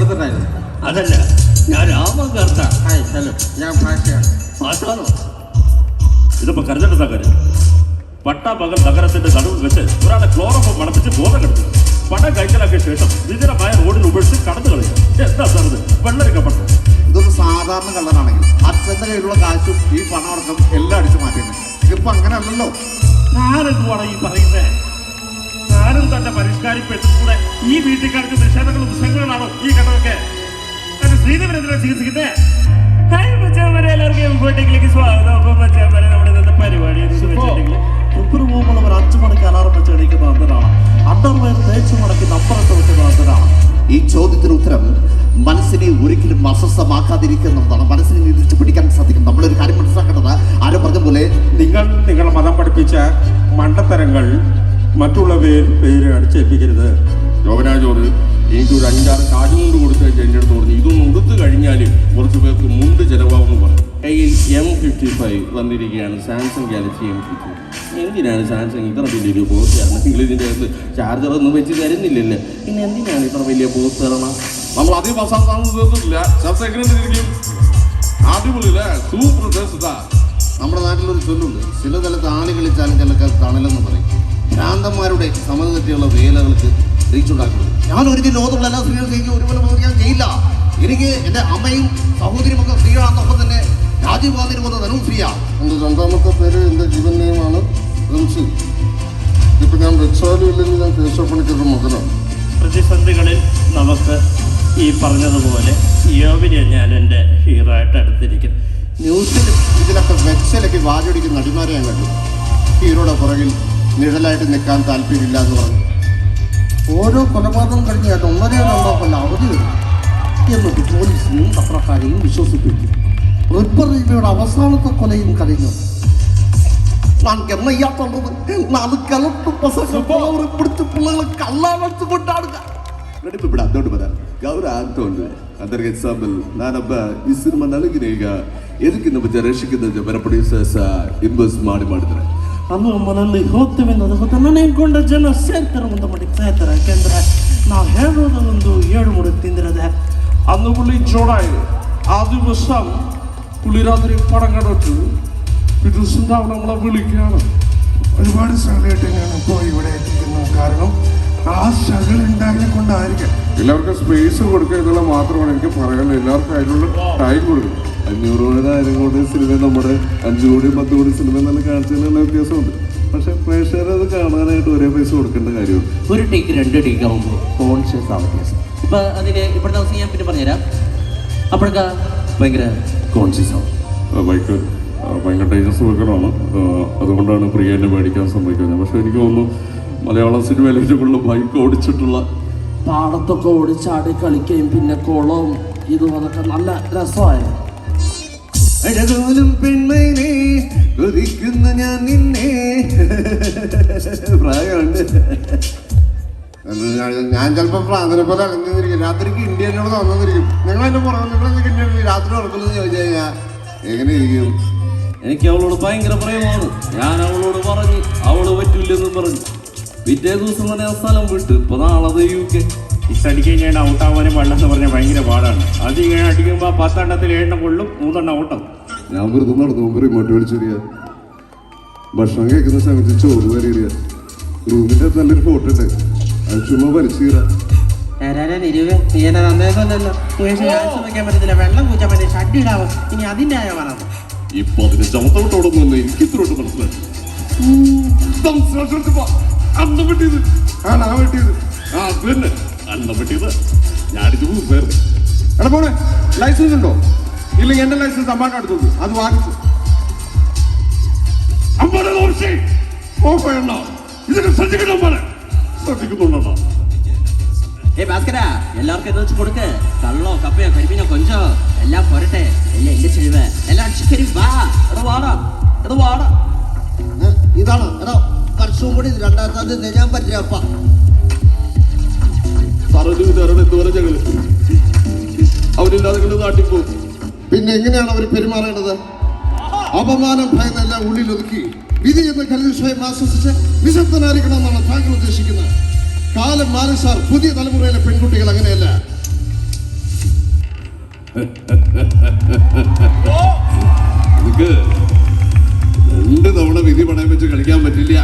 മുമ്പ് അതല്ല ഞാൻ രാമൻ കർത്ത ഹായ് ഹലോ. ഞാൻ ഭാഷയാണ് ആശാനോ ഇതിപ്പോ കരുതണ്ട കാര്യം? പട്ടാപകൽ നഗരത്തിന്റെ നടുവിൽ വെച്ച് ഒരാളെ ക്ലോറോഫോം മണപ്പിച്ച് ബോധം കെടുത്തു. പണം കൈക്കലാക്കിയ ശേഷം വിജനമായ റോഡിൽ ഉപേക്ഷിച്ച് കടന്നു കളയുക എന്താ സാർ ഇത്? വെള്ളരിക്കപ്പെട്ടു ഇതൊരു സാധാരണ കള്ളനാണെങ്കിൽ അച്ഛന്റെ കയ്യിലുള്ള കാശും ഈ പണമടക്കം എല്ലാം അടിച്ചു മാറ്റിയിരുന്നു ഇപ്പൊ അങ്ങനെ അല്ലല്ലോ ഞാനെന്തുവാണ് ഈ പറയുന്നത് ഞാനും തന്റെ പരിഷ്കാരിപ്പെട്ടുകൂടെ ഈ വീട്ടുകാർക്ക് നിഷേധങ്ങളും ദുഃഖങ്ങളാണോ ഈ കഥയൊക്കെ? ഞാൻ ശ്രീധരനെതിരെ ചികിത്സിക്കുന്നേ? ഹായ് മച്ചാന്മാരെ, എല്ലാവർക്കും എംഫോട്ടിക്കിലേക്ക് സ്വാഗതം. അപ്പൊ മച്ചാന്മാരെ, നമ്മുടെ ഇന്നത്തെ പരിപാടി എന്ന് വെച്ചിട്ടുണ്ടെങ്കിൽ. മുപ്പത് പോകുമ്പോൾ അഞ്ചു മണിക്ക് അലാറം വെച്ച് എണീക്കുന്ന എന്തിനാണ് അണ്ടർവെയർ തേച്ച് മടക്കി അപ്പുറത്ത് വെക്കുന്ന എന്തിനാണ് ഈ ചോദ്യത്തിന് ഉത്തരം മനസ്സിനെ ഒരിക്കലും അസ്വസ്ഥമാക്കാതിരിക്കുന്നതാണ്. മനസ്സിനെ നിരീക്ഷിച്ച് പിടിക്കാൻ സാധിക്കും. നമ്മളൊരു കാര്യം മനസ്സിലാക്കേണ്ടത് ആരും പറഞ്ഞ പോലെ നിങ്ങൾ നിങ്ങളുടെ മതം പഠിപ്പിച്ച മണ്ടത്തരങ്ങൾ മറ്റുള്ള പേര് പേര് അടിച്ചേൽപ്പിക്കരുത്. യോഗനാജോട് എനിക്ക് ഒരു അഞ്ചാറ് കാശുമുണ്ട് കൊടുത്ത് എന്റെ അടുത്ത് പറഞ്ഞു. ഇതൊന്നും ഉടുത്തു കഴിഞ്ഞാൽ കുറച്ച് പേർക്ക് മുണ്ട് ചിലവാകുമെന്ന് പറഞ്ഞു. കയ്യിൽ എം ഫിഫ്റ്റി ഫൈവ് വന്നിരിക്കുകയാണ്. സാംസങ് ഗാലക്സി എം ഫിഫ്റ്റി എന്തിനാണ് സാംസങ് ഇത്ര വലിയൊരു പോസ്റ്റ് തരണം നിങ്ങൾ ഇതിന്റെ അകത്ത് ചാർജർ ഒന്നും വെച്ച് തരുന്നില്ലല്ലോ. പിന്നെ എന്തിനാണ് ഇത്ര വലിയ പോസ്റ്റ് തരണം? നമ്മൾ അധികം അവസാനം തീർന്നിട്ടില്ല അടിപൊളിയില്ലേ? സൂപ്പർ ടേസ്റ്റ് നമ്മുടെ നാട്ടിലൊരു ചൊല്ലുണ്ട്. ചില സ്ഥലത്ത് ആളി കളിച്ചാലും ചിലക്ക് തണലെന്ന് പറയും. ഭ്രാന്തന്മാരുടെ സമത തെറ്റിയുള്ള വേലകൾക്ക് തിരിച്ചുണ്ടാക്കുന്നത് ഞാൻ ഒരിക്കലും ലോകത്തുള്ള എല്ലാ സ്ത്രീകൾക്കും ഒരുപോലെ പോകുന്നത് ഞാൻ ചെയ്യില്ല എനിക്ക് എന്റെ അമ്മയും സഹോദരിയും ഒക്കെ സ്ത്രീകളാണെന്നൊപ്പം തന്നെ രാജീവ് ഗാന്ധിന് പോലെ ധനവും സ്ത്രീയാണ് എന്റെ രണ്ടാമത്തെ പേര് എന്റെ ജീവൻ നെയ്മാണ് റിംസി ഇപ്പം ഞാൻ വെച്ചാലും ഇല്ലെങ്കിൽ ഞാൻ കേശവപ്പണിക്കരുടെ മകനാണ്. പ്രതിസന്ധികളിൽ നമുക്ക് ഈ പറഞ്ഞതുപോലെ യോബിനെ ഞാൻ എന്റെ ഹീറോ ആയിട്ട് എടുത്തിരിക്കുന്നു. ന്യൂസിൽ ഇതിലൊക്കെ വെച്ചിലൊക്കെ വാചടിക്കുന്ന നടിമാരെ ഞാൻ കണ്ടു. ഹീറോയുടെ പുറകിൽ നിഴലായിട്ട് നിൽക്കാൻ താല്പര്യമില്ല എന്ന് പറഞ്ഞു ഓരോ കൊലപാതകം കഴിഞ്ഞാൽ ഒന്നരയോ രണ്ടോ കൊല്ലം അവധി വരും എന്നിട്ട് പോലീസിനെയും പത്രക്കാരെയും വിശ്വസിപ്പിക്കും റിപ്പർ രവിയുടെ അവസാനത്തെ കൊലയും കഴിഞ്ഞു நான் என்ன ஐயா சொல்றது நாலு கிளப்பு பசங்க போல பிடிச்ச பிள்ளைங்களை கல்லா வச்சு கொண்டாடுங்க ನಡಿಬಿಡ ದೊಡ್ಡ ಬದ ಗೌರ ಅಂತೋಂಡು ಅದರ ಎಕ್ಸಾಂಪಲ್ ನಾನೊಬ್ಬ ಈ ಸಿನಿಮಾ ನನಗಿನ ಈಗ ಎದಕ್ಕೆ ನಮ್ಮ ಜನರೇಷನ್ಗೆ ಬರ ಪ್ರೊಡ್ಯೂಸರ್ಸ್ ಇನ್ವೆಸ್ಟ್ ಮಾಡಿ ಮಾಡಿದ್ರೆ ಅದು ಮನೆಯಲ್ಲಿ ಹೋಗ್ತೇವೆ ಅನ್ನೋದು ಗೊತ್ತಾ ನಾನು ಅನ್ಕೊಂಡ ಜನ ಸೇರ್ತಾರೆ ಒಂದು ಮಟ್ಟಿಗೆ ಸೇರ್ತಾರೆ ಯಾಕೆಂದ್ರೆ ನಾವು ಹೇಳೋದು ಒಂದು ಏಳು ಮುಡುಕ್ ತಿಂದಿರೋದೆ അന്ന് പുള്ളി ചോടായി ആ ദിവസം പുള്ളി രാത്രി പടം കണ്ടിട്ട് പിറ്റേ ദിവസം രാവിലെ നമ്മളെ വിളിക്കുകയാണ് ഒരുപാട് ശ്രമമായിട്ട് ഞാൻ ഇപ്പോൾ ഇവിടെ എത്തിക്കുന്നു കാരണം ആ ശകൽ ഉണ്ടായതിനെ കൊണ്ടായിരിക്കാം എല്ലാവർക്കും സ്പേസ് കൊടുക്കുക എന്നുള്ള മാത്രമാണ് എനിക്ക് പറയാനുള്ളത് എല്ലാവർക്കും അതിനുള്ള ടൈം കൊടുക്കും അഞ്ഞൂറ് കോടി ആയിരം കോടി സിനിമ നമ്മുടെ അഞ്ചു കോടി പത്ത് കോടി സിനിമ എന്നുള്ള കാണിച്ചതിനുള്ള വ്യത്യാസമുണ്ട്. പക്ഷെ പ്രേക്ഷകർ അത് കാണാനായിട്ട് ഒരേ പൈസ കൊടുക്കേണ്ട കാര്യമുണ്ട്. ഒരു ടേക്ക് രണ്ട് ടേക്ക് ആകുമ്പോൾ കോൺഷ്യസ് ആ വ്യത്യാസം ഇപ്പൊ അതിന് ഇപ്പോഴത്തെ അവസ്ഥ ഞാൻ പിന്നെ പറഞ്ഞുതരാം. അപ്പോഴൊക്കെ ഭയങ്കര കോൺഷ്യസ് ആവും. ബൈക്ക് ഭയങ്കര ഡേഞ്ചറസ് വർക്കറാണ് അതുകൊണ്ടാണ് പ്രിയ എന്നെ മേടിക്കാൻ സംഭവിക്കുന്നത് പക്ഷെ എനിക്ക് തോന്നുന്നു മലയാള സിനിമയിൽ ഏറ്റവും ബൈക്ക് ഓടിച്ചിട്ടുള്ള പാടത്തൊക്കെ ഓടിച്ചാടി കളിക്കുകയും പിന്നെ കുളവും ഇതും അതൊക്കെ നല്ല രസമായിരുന്നു. അഴകോലും പെൺമൈനെ കൊതിക്കുന്ന ഞാൻ നിന്നെ. പ്രായമുണ്ട്. ഞാൻ ചിലപ്പോൾ പ്രാന്തനെ പോലെ അലഞ്ഞിരിക്കും. രാത്രിക്ക് ഇന്ത്യനോട് തന്നിരിക്കും നിങ്ങൾ എന്നെ പറഞ്ഞു നിങ്ങൾ എന്തൊക്കെ ഇന്ത്യയിൽ രാത്രി ഉറക്കുന്നു ചോദിച്ചു കഴിഞ്ഞാൽ എങ്ങനെ ഇരിക്കും എനിക്ക് അവളോട് ഭയങ്കര പ്രേമമാണ്. ഞാൻ അവളോട് പറഞ്ഞു അവൾ പറ്റൂലെന്ന് പറഞ്ഞു. പിറ്റേ ദിവസം തന്നെ ആ സ്ഥലം വിട്ട്. ഇപ്പൊ നാളെ യു കെ. അടിക്കാൻ ഞാൻ ഔട്ടാവാനും വെള്ളം എന്ന് പറഞ്ഞാൽ ഭയങ്കര പാടാണ്. അത് ഇങ്ങനെ അടിക്കുമ്പോൾ പത്തെണ്ണത്തിൽ ഏഴെണ്ണം കൊള്ളും മൂന്നെണ്ണം ഔട്ടും ഞാൻ വെറുതെ നടന്നു റിമോട്ട് വിളിച്ചിരിക്കുക ഭക്ഷണം കഴിക്കുന്ന സമയത്ത് ചോറ് വരിക റൂമിന്റെ നല്ലൊരു ഫോട്ടോ ഉണ്ട്. അത് ചുമ്മാ വലിച്ചീറ ഇപ്പൊ അതിന്റെ ചമത്തോട്ടോടൊന്നും എനിക്ക് ഇത്രയോട്ട് അന്നം വെട്ടിയത് ആ നാ വെട്ടിയത് ആ അത് തന്നെ. അന്നം വെട്ടിയത് ഞാനിത് പേര് എടാ പോണേ ലൈസൻസ് ഉണ്ടോ? ഇല്ലെങ്കിൽ എന്റെ ലൈസൻസ് അമ്മാന്റെ അടുത്തത് അത് വാങ്ങിച്ചു. അമ്പത് ദോഷി ഓഫ് എണ്ണ ശ്രദ്ധിക്കണം അമ്മനെ ശ്രദ്ധിക്കുന്നുണ്ടോ ഏ ഭാസ്കര എല്ലാവർക്കും എന്താ വെച്ച് കൊടുക്ക്. കള്ളോ കപ്പയോ കരിമീനോ കൊഞ്ചോ എല്ലാം പോരട്ടെ. എല്ലാം എന്റെ ചെഴിവ് എല്ലാം ചിക്കരി വാ. എടാ വാടാ. എടാ വാടാ. ഇതാണ്. എടാ വർഷവും കൂടി രണ്ടാം തീയതി തരാൻ പറ്റില്ല പറ്റില്ലപ്പ പറഞ്ഞു തരണം എന്തോരം ഞങ്ങൾ. അവരില്ലാതെ ഞങ്ങൾ നാട്ടിൽ പോകും. പിന്നെ എങ്ങനെയാണ് അവർ പെരുമാറേണ്ടത്? അപമാനം ഭയന്നല്ല ഉള്ളിൽ ഒതുക്കി വിധി എന്ന കല്ലിൽ സ്വയം ആശ്വസിച്ച് നിശബ്ദനായിരിക്കണമെന്നാണ് താങ്കൾ ഉദ്ദേശിക്കുന്നത്. കാലം മാറി സാർ പുതിയ തലമുറയിലെ പെൺകുട്ടികൾ അങ്ങനെയല്ല. എനിക്ക് രണ്ട് തവണ വിധി പണയം വെച്ച് കളിക്കാൻ പറ്റില്ല.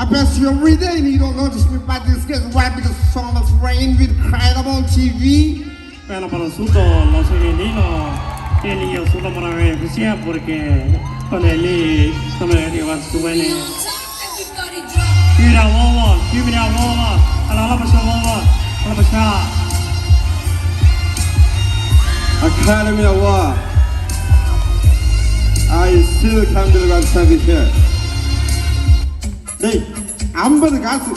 I pass you every day and you don't notice me. But by this case. Why? Because of much rain with cried TV. Pero para nosotros los argentinos tienen yo suto para ver especial porque con el ley no me dio más suene. Mira boba, mira boba, a la lapa ya boba, a la pasha. Academy Award. I still can't believe I'm standing here. டேய் ஐம்பது காசு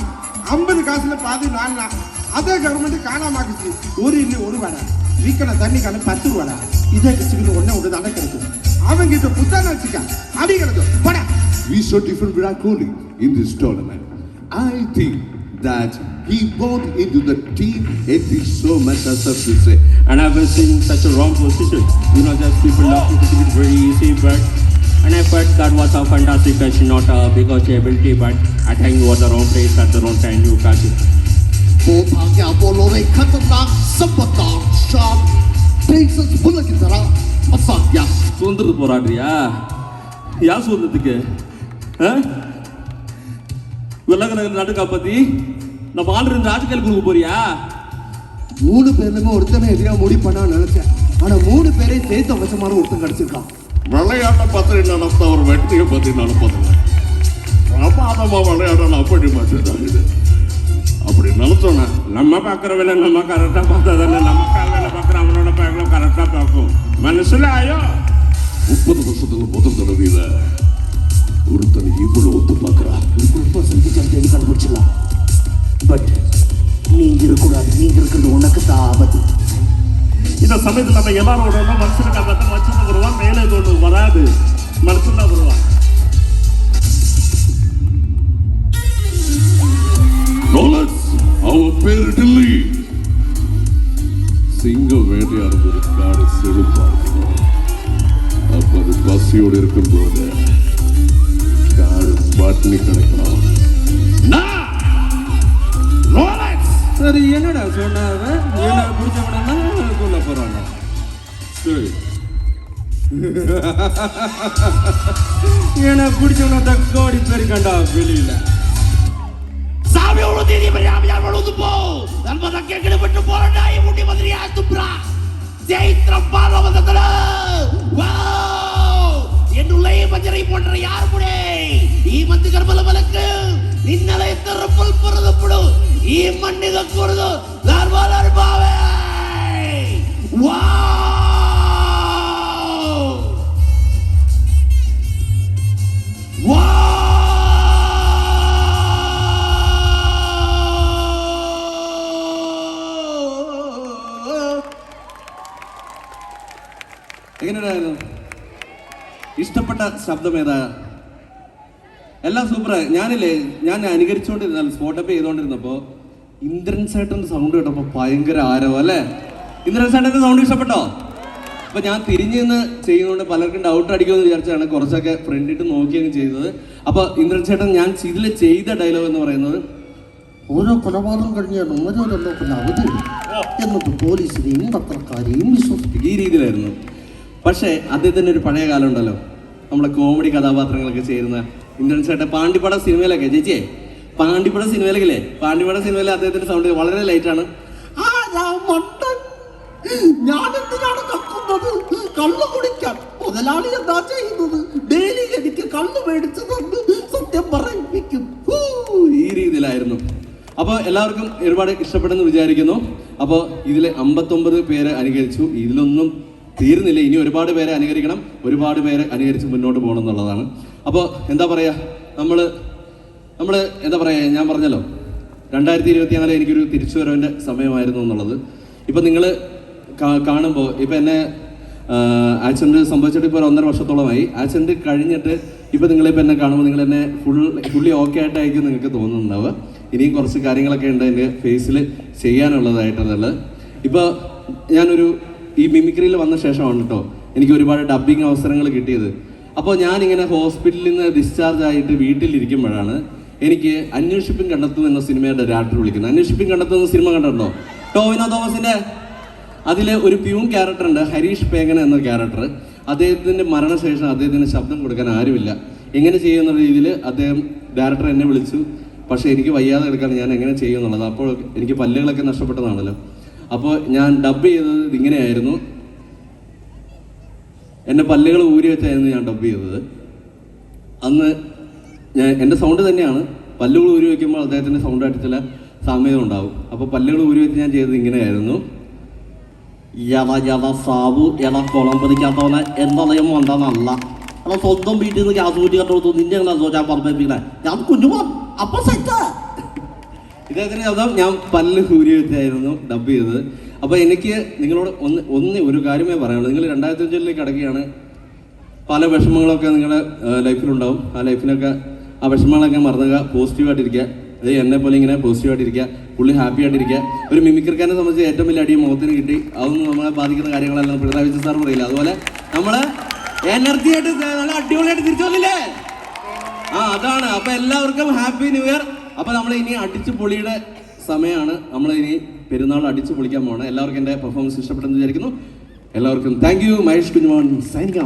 ஐம்பது காசுல பாதி நான் தான். அதே government காணாமாக்குச்சு ஒரு இல்லை ஒரு வடை வீக்கன தண்ணி காண பத்து ரூபாடா இதே கிச்சுக்கு ஒன்னே ஒன்று தானே கிடைக்கும் அவங்க கிட்ட புத்தான வச்சுக்க அடி கிடைக்கும் படா We saw different Virat Kohli in this tournament. I think that he bought into the team it is so much as up to say. And I've been seeing such a wrong position. You know, just people love to think it very easy, but And I felt that was a fantastic passion, not uh, because ability, but I think it was the wrong place at the wrong time you catch it. போபாங்க அப்போலோரை கத்தனாக் சம்பத்தா ஷாக் Texas புலகிதரா அசாத்தியா சுதந்திரத்து போராடுறியா யார் சுதந்திரத்துக்கு விலகிற நாட்டு காப்பாத்தி நம்ம ஆள் இருந்து ராஜ்கால் கொடுக்க போறியா மூணு பேருமே ஒருத்தனை எதிராக முடிவு பண்ணான்னு நினைச்சேன் ஆனா மூணு பேரையும் சேர்த்த வசமான ஒருத்தன் கிடைச்சிருக்கான் விளையாட்டை பற்றி நினைத்த ஒரு வெற்றியை பற்றி நினைப்பதில்லை பிரமாதமாக விளையாடணும் அப்படி மட்டும்தான் இது அப்படி நினைச்சோன்னா நம்ம பார்க்குற வேலை நம்ம கரெக்டாக பார்த்தா தானே நம்ம கால் வேலை பார்க்குற அவனோட பார்க்கலாம் கரெக்டாக பார்க்கும் மனசில் ஆயோ முப்பது வருஷத்துக்கு முதல் தடவை ஒருத்தன் இவ்வளவு ஒத்து பார்க்குறான் இப்போ செஞ்சு கண்டுபிடிச்சிடலாம் இந்த சமயத்தில் நம்ம எல்லாரோட மனுஷனுக்கு அந்த மனுஷன் வருவான் மேலே இது ஒன்று வராது. மனுஷன் தான் வருவான். அவன் பேரு டில்லி சிங்கம் வேட்டையாடும் ஒரு காடு செழிப்பாடு இருக்கும் அப்ப அது பசியோடு இருக்கும்போது காடு பாட்டினி கிடைக்கலாம். சரி என்னடா சொன்னாவ என்ன பிடிச்ச உடனே கொள்ள போறாங்க. சரி. ஏன்னா பிடிச்சவன தக்கோடி பேர் கண்டா வெளியில. சாமி உழு தேதி ராமியார் உழுது போ. நண்பதா கேட்கல விட்டு போறடா முடி மாதிரி ஆத்துப்ரா ஜெயித்ரம் பாலவதத்துல என்னுள்ளே பஞ்சரை போன்ற யார் முடே? ஈ மந்து கர்மல விளக்கு நின்னலை திறப்பல் பிறந்தப்படும் ഈ മണ്ണിക കൊടുതു ധാർവാലർ ബാവേ വാവ് വാവ് എങ്ങനെയുണ്ടായിരുന്നു ഇഷ്ടപ്പെട്ട ശബ്ദം ഏതാ എല്ലാം സൂപ്പർ ഞാനില്ലേ ഞാൻ അനുകരിച്ചുകൊണ്ടിരുന്ന സ്പോട്ടപ്പ് ചെയ്തുകൊണ്ടിരുന്നപ്പോ ഇന്ദ്രൻ ചേട്ടന്റെ സൗണ്ട് കേട്ടപ്പോ ഭയങ്കര ആരവം അല്ലേ? ഇന്ദ്രൻ ചേട്ടന്റെ സൗണ്ട് ഇഷ്ടപ്പെട്ടോ? അപ്പൊ ഞാൻ തിരിഞ്ഞു നിന്ന് ചെയ്യുന്നതുകൊണ്ട് പലർക്കും ഡൗട്ട് അടിക്കുമെന്ന് വിചാരിച്ചാണ് കുറച്ചൊക്കെ ഫ്രണ്ടിട്ട് നോക്കിയങ്ങ് ചെയ്തത്. അപ്പൊ ഇന്ദ്രൻ ചേട്ടൻ ഞാൻ ഇതിൽ ചെയ്ത ഡയലോഗ് എന്ന് പറയുന്നത് ഓരോ കൊലപാതകം കഴിഞ്ഞാൽ ഓരോരോ പിന്നെ അവധി എന്നിട്ട് പോലീസിനെയും പത്രക്കാരെയും വിശ്വസിപ്പിക്കും. ഈ രീതിയിലായിരുന്നു. പക്ഷേ അദ്ദേഹത്തിന്റെ ഒരു പഴയ കാലം ഉണ്ടല്ലോ. നമ്മളെ കോമഡി കഥാപാത്രങ്ങളൊക്കെ ചേരുന്ന ഇന്ദ്രൻ ചേട്ടൻ പാണ്ടിപ്പട സിനിമയിലൊക്കെ ചേച്ചിയെ? പാണ്ടിപ്പട സിനിമയിലൊക്കെ പാണ്ടിപ്പട സിനിമയിലെ അദ്ദേഹത്തിന്റെ സൗണ്ട് വളരെ ലൈറ്റാണ്. ഞാൻ എന്തിനാണ് കക്കുന്നത് കള്ളു കുടിക്കാൻ മുതലാളി എന്താ ചെയ്യുന്നത്? ഡെയിലി എനിക്ക് കള്ളു മേടിച്ചു തന്ന് സത്യം പറയിപ്പിക്കും. ഈ രീതിയിലായിരുന്നു. അപ്പോൾ എല്ലാവർക്കും ഒരുപാട് ഇഷ്ടപ്പെടുന്നു വിചാരിക്കുന്നു. അപ്പോൾ ഇതിൽ അമ്പത്തൊമ്പത് പേരെ അനുകരിച്ചു. ഇതിലൊന്നും തീരുന്നില്ല. ഇനി ഒരുപാട് പേരെ അനുകരിക്കണം. ഒരുപാട് പേരെ അനുകരിച്ച് മുന്നോട്ട് പോകണം എന്നുള്ളതാണ്. അപ്പോൾ എന്താ പറയുക നമ്മൾ നമ്മൾ എന്താ പറയുക ഞാൻ പറഞ്ഞല്ലോ. രണ്ടായിരത്തി ഇരുപത്തി നാല് എനിക്കൊരു തിരിച്ചു വരവിന്റെ സമയമായിരുന്നു എന്നുള്ളത്. ഇപ്പം നിങ്ങൾ കാണുമ്പോൾ ഇപ്പം എന്നെ ആക്സിഡന്റ് സംഭവിച്ചിട്ട് ഇപ്പോൾ ഒരു ഒന്നര വർഷത്തോളമായി. ആക്സിഡന്റ് കഴിഞ്ഞിട്ട് ഇപ്പോൾ നിങ്ങളിപ്പോൾ എന്നെ കാണുമ്പോൾ നിങ്ങൾ എന്നെ ഫുൾ ഫുള്ളി ഓക്കെ ആയിട്ടായിരിക്കും നിങ്ങൾക്ക് തോന്നുന്നുണ്ടാവുക. ഇനിയും കുറച്ച് കാര്യങ്ങളൊക്കെ ഉണ്ട് എന്റെ ഫേസിൽ ചെയ്യാനുള്ളതായിട്ടുള്ളത്. ഇപ്പോൾ ഞാനൊരു ഈ മിമിക്രിയിൽ വന്ന ശേഷമാണ് കേട്ടോ എനിക്ക് ഒരുപാട് ഡബ്ബിങ് അവസരങ്ങൾ കിട്ടിയത്. അപ്പോൾ ഞാനിങ്ങനെ ഹോസ്പിറ്റലിൽ നിന്ന് ഡിസ്ചാർജ് ആയിട്ട് വീട്ടിലിരിക്കുമ്പോഴാണ് എനിക്ക് അന്വേഷിപ്പും കണ്ടെത്തും എന്ന സിനിമയുടെ ഡയറക്ടർ വിളിക്കുന്നത്. അന്വേഷിപ്പും കണ്ടെത്തും എന്ന സിനിമ കണ്ടിട്ടുണ്ടോ? ടോവിനോ തോമസിന്റെ അതിൽ ഒരു പ്യൂൺ ക്യാരക്ടർ ഉണ്ട് ഹരീഷ് പേങ്ങൻ എന്ന ക്യാരക്ടർ അദ്ദേഹത്തിന്റെ മരണശേഷം അദ്ദേഹത്തിന് ശബ്ദം കൊടുക്കാൻ ആരുമില്ല. എങ്ങനെ ചെയ്യുന്ന രീതിയിൽ അദ്ദേഹം ഡയറക്ടർ എന്നെ വിളിച്ചു. പക്ഷേ എനിക്ക് വയ്യാതെ എടുക്കാൻ ഞാൻ എങ്ങനെ ചെയ്യുമെന്നുള്ളത് അപ്പോൾ എനിക്ക് പല്ലുകളൊക്കെ നഷ്ടപ്പെട്ടതാണല്ലോ. അപ്പോൾ ഞാൻ ഡബ് ചെയ്തത് ഇങ്ങനെയായിരുന്നു എന്റെ പല്ലുകൾ ഊരി വെച്ചായിരുന്നു ഞാൻ ഡബ് ചെയ്തത്. അന്ന് ഞാൻ എന്റെ സൗണ്ട് തന്നെയാണ്. പല്ലുകൾ ഊരി വയ്ക്കുമ്പോൾ അദ്ദേഹത്തിന്റെ സൗണ്ടായിട്ട് ചില സാമ്യത ഉണ്ടാവും. അപ്പോൾ പല്ലുകൾ ഊരി വെച്ച് ഞാൻ ചെയ്തത് ഇങ്ങനെയായിരുന്നു. എടാ എടാ സാബു എടാ കുളം പതിക്കാത്തവനെ എന്താണെങ്കിലും വന്നതല്ല. എടാ സ്വന്തം വീട്ടിൽ നിന്ന് ഗ്യാസ് കൂട്ടി കണ്ടു നിന്നെ എങ്ങനെ ചോദിച്ചാൽ പറഞ്ഞിരിക്കണേ ഞാൻ കുഞ്ഞു അപ്പൊ സെറ്റ് ഇദ്ദേഹത്തിന്റെ ശബ്ദം ഞാൻ പല്ല് ഊരി വെച്ചായിരുന്നു ഡബ് ചെയ്തത്. അപ്പോൾ എനിക്ക് നിങ്ങളോട് ഒന്ന് ഒന്ന് ഒരു കാര്യമേ പറയാനുള്ളൂ. നിങ്ങൾ രണ്ടായിരത്തി അഞ്ചിലേക്ക് അടക്കുകയാണ് പല വിഷമങ്ങളൊക്കെ നിങ്ങളുടെ ലൈഫിലുണ്ടാവും. ആ ലൈഫിനൊക്കെ ആ വിഷമങ്ങളൊക്കെ മറന്നുക പോസിറ്റീവായിട്ടിരിക്കുക അത് എന്നെ പോലെ ഇങ്ങനെ പോസിറ്റീവായിട്ടിരിക്കുക പുള്ളി ഹാപ്പി ആയിട്ടിരിക്കുക. ഒരു മിമിക്രിക്കാരനെ സംബന്ധിച്ച് ഏറ്റവും വലിയ അടി മുഖത്തിന് കിട്ടി. അതൊന്നും നമ്മളെ ബാധിക്കുന്ന കാര്യങ്ങളെല്ലാം പിണറായി വിജയൻ സാർ പറയില്ല? അതുപോലെ നമ്മൾ എനർജി ആയിട്ട് നല്ല അടിപൊളിയായിട്ട് തിരിച്ചു വന്നില്ലേ? ആ അതാണ്. അപ്പൊ എല്ലാവർക്കും ഹാപ്പി ന്യൂ ഇയർ അപ്പൊ നമ്മൾ ഇനി അടിച്ചു പൊളിയുടെ സമയമാണ് നമ്മൾ ഇനി പെരുന്നാൾ അടിച്ചു പൊളിക്കാൻ പോകണം എല്ലാവർക്കും എന്റെ പെർഫോമൻസ് ഇഷ്ടപ്പെട്ടെന്ന് വിചാരിക്കുന്നു. എല്ലാവർക്കും താങ്ക് യു മഹേഷ് കുഞ്ഞുമോൻ. സൈനിക